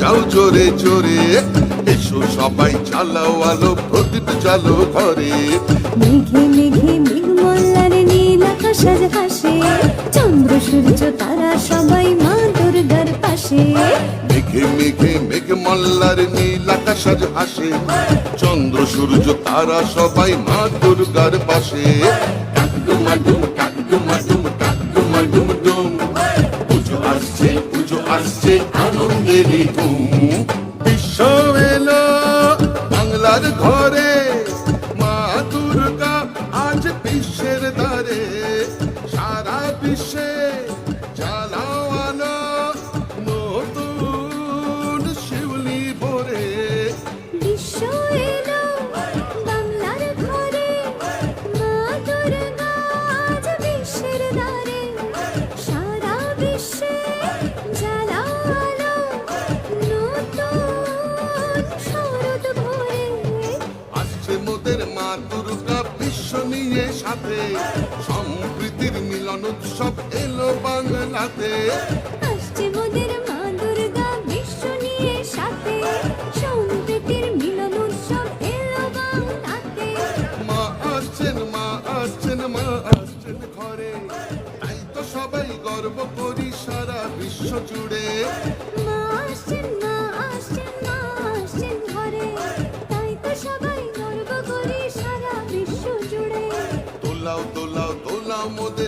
যাও জোরে জোরে। এসো সবাই চালাও আলো প্রদীপ চালো ঘরে মেঘে মেঘে মেঘমল্লার নীল আকাশ আজ হাসে চন্দ্র সূর্য তারা সবাই মা দুর্গার পাশে। মেঘে মেঘে মেঘ মল্লার নীল আকাশ আজ হাসে চন্দ্র সূর্য তারা সবাই মা দুর্গার পাশে। কাকডুমাডুম কাকডুমাডুম কাকডুমাডুম আসছে আনন্দেরই ঘুম। দুর্গা বিশ্ব নিয়ে সাথে সম্প্রীতির মিলন উৎসব এলো বাংলাতে। ঘরে। তাই তো সবাই গর্ব করি সারা বিশ্ব জুড়ে। তোলাও তোলাও তোলাও মোদের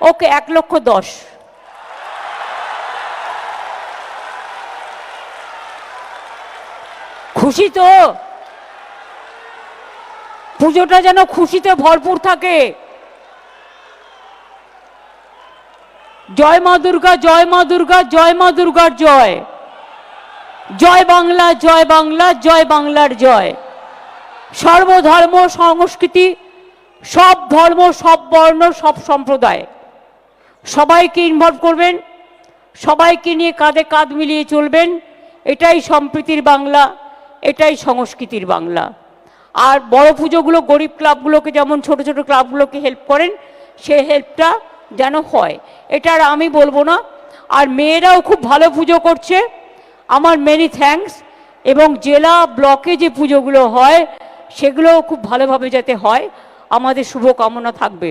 ওকে, এক লক্ষ দশ। খুশি তো? পুজোটা যেন খুশিতে ভরপুর থাকে। জয় মা দুর্গা, জয় মা দুর্গা, জয় মা দুর্গার জয়। জয় বাংলা জয় বাংলা, জয় বাংলার জয়। সর্বধর্ম সংস্কৃতি, সব ধর্ম, সব বর্ণ, সব সম্প্রদায়। সবাইকে ইনভলভ করবেন, সবাইকে নিয়ে কাঁধে কাঁধ মিলিয়ে চলবেন, এটাই সম্প্রীতির বাংলা, এটাই সংস্কৃতির বাংলা। আর বড় পুজোগুলো গরিব ক্লাবগুলোকে, যেমন ছোট ছোট ক্লাবগুলোকে হেল্প করেন, সে হেল্পটা যেন হয়। এটা আর আমি বলব না। আর মেয়েরাও খুব ভালো পুজো করছে। আমার মেনি থ্যাঙ্কস এবং জেলা ব্লকে যে পুজোগুলো হয়, সেগুলোও খুব ভালোভাবে যাতে হয়, আমাদের শুভকামনা থাকবে।